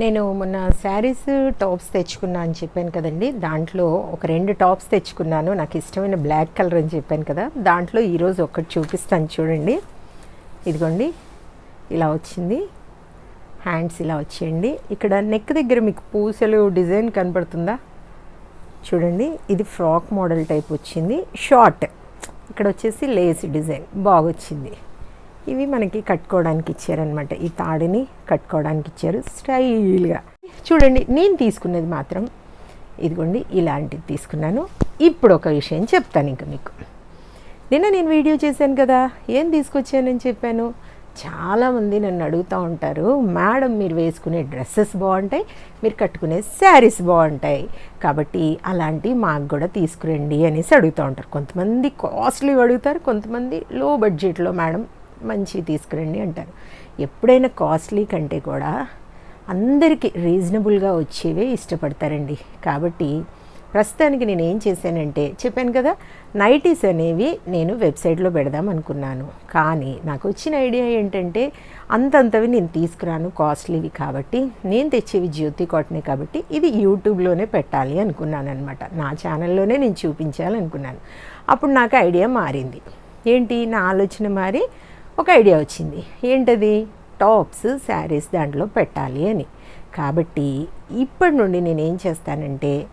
నేను మొన్న శారీస్ టాప్స్ తెచ్చుకున్నా అని చెప్పాను కదండి. దాంట్లో ఒక రెండు టాప్స్ తెచ్చుకున్నాను. నాకు ఇష్టమైన బ్లాక్ కలర్ అని చెప్పాను కదా. దాంట్లో ఈరోజు ఒకటి చూపిస్తాను చూడండి. ఇదిగోండి. ఇలా వచ్చింది. హ్యాండ్స్ ఇలా వచ్చేయండి. ఇక్కడ నెక్ దగ్గర మీకు పూసలు డిజైన్ కనపడుతుందా? చూడండి. ఇది ఫ్రాక్ మోడల్ టైప్ వచ్చింది. షార్ట్. ఇక్కడ వచ్చేసి లేస్ డిజైన్. బాగొచ్చింది. ఇవి మనకి కట్టుకోవడానికి ఇచ్చారనమాట ఈ తాడిని కట్టుకోవడానికి ఇచ్చారు స్టైల్గా. చూడండి నేను తీసుకున్నది మాత్రం ఇదిగోండి ఇలాంటిది తీసుకున్నాను. ఇప్పుడు ఒక విషయం చెప్తాను ఇంకా మీకు. నిన్న నేను వీడియో చేశాను కదా ఏం తీసుకొచ్చానని చెప్పాను? చాలామంది నన్ను అడుగుతూ ఉంటారు మేడం మీరు వేసుకునే డ్రెస్సెస్ బాగుంటాయి మీరు కట్టుకునే శారీస్ బాగుంటాయి. కాబట్టి అలాంటివి మాకు కూడా తీసుకురండి అనేసి అడుగుతూ ఉంటారు. కొంతమంది కాస్ట్లీ అడుగుతారు కొంతమంది లో బడ్జెట్లో మేడం మంచివి తీసుకురండి అంటారు. ఎప్పుడైనా కాస్ట్లీ కంటే కూడా అందరికీ రీజనబుల్గా వచ్చేవే ఇష్టపడతారండి. కాబట్టి ప్రస్తుతానికి నేను ఏం చేశానంటే చెప్పాను కదా నైటీస్ అనేవి నేను వెబ్సైట్లో పెడదాం అనుకున్నాను. కానీ నాకు వచ్చిన ఐడియా ఏంటంటే అంతంతవి నేను తీసుకురాను కాస్ట్లీవి కాబట్టి నేను తెచ్చేవి జ్యోతి కాటనే కాబట్టి ఇది యూట్యూబ్లోనే పెట్టాలి అనుకున్నాను అనమాట నా ఛానల్లోనే నేను చూపించాలనుకున్నాను. అప్పుడు నాకు ఐడియా మారింది. ఏంటి? నా ఆలోచన మారి ఒక ఐడియా వచ్చింది. ఏంటది? టాప్స్ శారీస్ దాంట్లో పెట్టాలి అని. కాబట్టి ఇప్పటి నుండి నేను ఏం చేస్తానంటే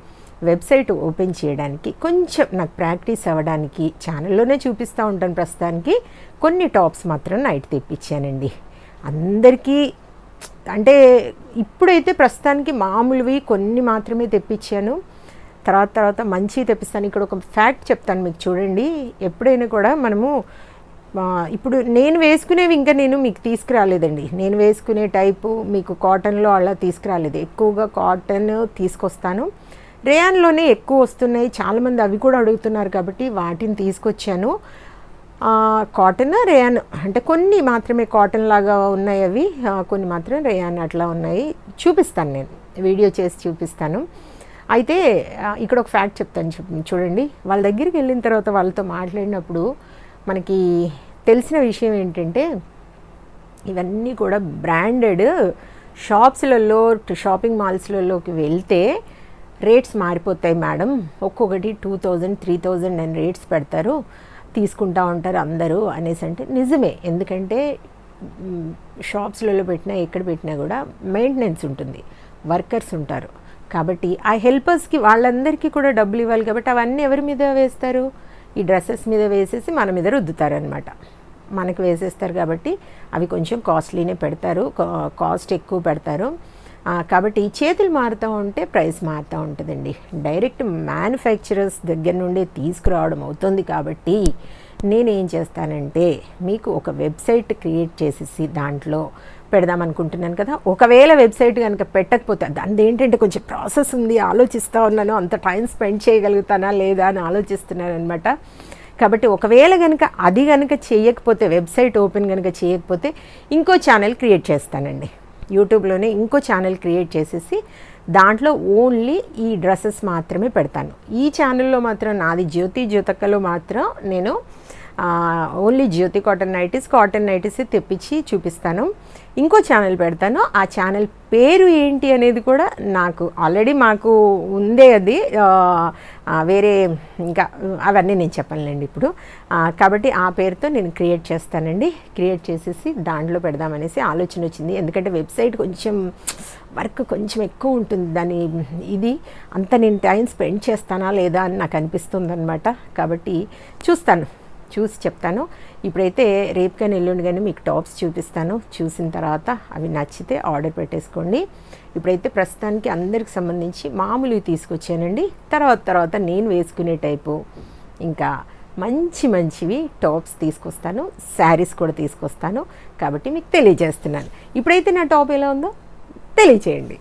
వెబ్సైట్ ఓపెన్ చేయడానికి కొంచెం నాకు ప్రాక్టీస్ అవ్వడానికి ఛానల్లోనే చూపిస్తూ ఉంటాను ప్రస్తుతానికి. కొన్ని టాప్స్ మాత్రం నైట్ తెప్పించానండి. అందరికీ అంటే ఇప్పుడైతే ప్రస్తుతానికి మామూలువి కొన్ని మాత్రమే తెప్పించాను. తర్వాత తర్వాత మంచి తెప్పిస్తాను. ఇక్కడ ఒక ఫ్యాక్ట్ చెప్తాను మీకు చూడండి. ఎప్పుడైనా కూడా మనము ఇప్పుడు నేను వేసుకునేవి ఇంకా నేను మీకు తీసుకురాలేదండి. నేను వేసుకునే టైపు మీకు కాటన్లో అలా తీసుకురాలేదు. ఎక్కువగా కాటన్ తీసుకొస్తాను. రేయాన్లోనే ఎక్కువ వస్తున్నాయి. చాలామంది అవి కూడా అడుగుతున్నారు కాబట్టి వాటిని తీసుకొచ్చాను. కాటన్ రేయాన్ అంటే కొన్ని మాత్రమే కాటన్ లాగా ఉన్నాయి అవి. కొన్ని మాత్రం రేయాన్ అట్లా ఉన్నాయి. చూపిస్తాను నేను. వీడియో చేసి చూపిస్తాను. అయితే ఇక్కడ ఒక ఫ్యాక్ట్ చెప్తాను. చూ- చూడండి. వాళ్ళ దగ్గరికి వెళ్ళిన తర్వాత వాళ్ళతో మాట్లాడినప్పుడు మనకి తెలిసిన విషయం ఏంటంటే ఇవన్నీ కూడా బ్రాండెడ్ షాప్స్లలో షాపింగ్ మాల్స్లలోకి వెళ్తే రేట్స్ మారిపోతాయి మేడం. ఒక్కొక్కటి టూ థౌజండ్ త్రీ థౌజండ్ అని రేట్స్ పెడతారు. తీసుకుంటా ఉంటారు అందరూ అనేసి అంటే నిజమే. ఎందుకంటే షాప్స్లలో పెట్టినా ఎక్కడ పెట్టినా కూడా మెయింటెనెన్స్ ఉంటుంది. వర్కర్స్ ఉంటారు. కాబట్టి ఆ హెల్పర్స్కి వాళ్ళందరికీ కూడా డబ్బులు ఇవ్వాలి కాబట్టి అవన్నీ ఎవరి మీద వేస్తారు? ఈ డ్రెస్సెస్ మీద వేసేసి మన మీద రుద్దుతారనమాట మనకు వేసేస్తారు కాబట్టి అవి కొంచెం కాస్ట్లీనే పెడతారు కా- కాస్ట్ ఎక్కువ పెడతారు. కాబట్టి చేతులు మారుతూ ఉంటే ప్రైస్ మారుతూ ఉంటుందండి. డైరెక్ట్ మ్యానుఫ్యాక్చరర్స్ దగ్గర నుండి తీసుకురావడం అవుతుంది కాబట్టి నేనేం చేస్తానంటే మీకు ఒక వెబ్సైట్ క్రియేట్ చేసేసి దాంట్లో పెడదాం అనుకుంటున్నాను కదా. ఒకవేళ వెబ్సైట్ కనుక పెట్టకపోతే దాని ఏంటంటే కొంచెం ప్రాసెస్ ఉంది ఆలోచిస్తూ ఉన్నాను అంత టైం స్పెండ్ చేయగలుగుతానా లేదా అని ఆలోచిస్తున్నాను అనమాట కాబట్టి ఒకవేళ కనుక అది కనుక చేయకపోతే వెబ్సైట్ ఓపెన్ కనుక చేయకపోతే ఇంకో ఛానల్ క్రియేట్ చేస్తానండి. యూట్యూబ్లోనే ఇంకో ఛానల్ క్రియేట్ చేసేసి దాంట్లో ఓన్లీ ఈ డ్రెస్సెస్ మాత్రమే పెడతాను. ఈ ఛానల్లో మాత్రం నాది జ్యోతి జ్యోతక్కలో మాత్రం నేను only Jyothi cotton nighties cotton nighties తెప్పించి చూపిస్తాను. ఇంకో ఛానల్ పెడతాను. ఆ ఛానల్ పేరు ఏంటి అనేది కూడా నాకు ఆల్రెడీ మాకు ఉందే అది. వేరే ఇంకా అవన్నీ నేను చెప్పనులేండి ఇప్పుడు. కాబట్టి ఆ పేరుతో నేను క్రియేట్ చేస్తానండి. క్రియేట్ చేసేసి దాంట్లో పెడదామనేసి ఆలోచన వచ్చింది. ఎందుకంటే వెబ్సైట్ కొంచెం వర్క్ కొంచెం ఎక్కువ ఉంటుంది దాని ఇది. అంత నేను టైం స్పెండ్ చేస్తానా లేదా అని నాకు అనిపిస్తుంది అనమాట కాబట్టి చూస్తాను. చూసి చెప్తాను. ఇప్పుడైతే రేపు కానీ ఎల్లుండి కానీ మీకు టాప్స్ చూపిస్తాను. చూసిన తర్వాత అవి నచ్చితే ఆర్డర్ పెట్టేసుకోండి. ఇప్పుడైతే ప్రస్తుతానికి అందరికి సంబంధించి మామూలువి తీసుకొచ్చానండి. తర్వాత తర్వాత నేను వేసుకునే టైపు. ఇంకా మంచి మంచివి టాప్స్ తీసుకొస్తాను. శారీస్ కూడా తీసుకొస్తాను. కాబట్టి మీకు తెలియజేస్తున్నాను. ఇప్పుడైతే నా టాప్ ఎలా ఉందో తెలియచేయండి.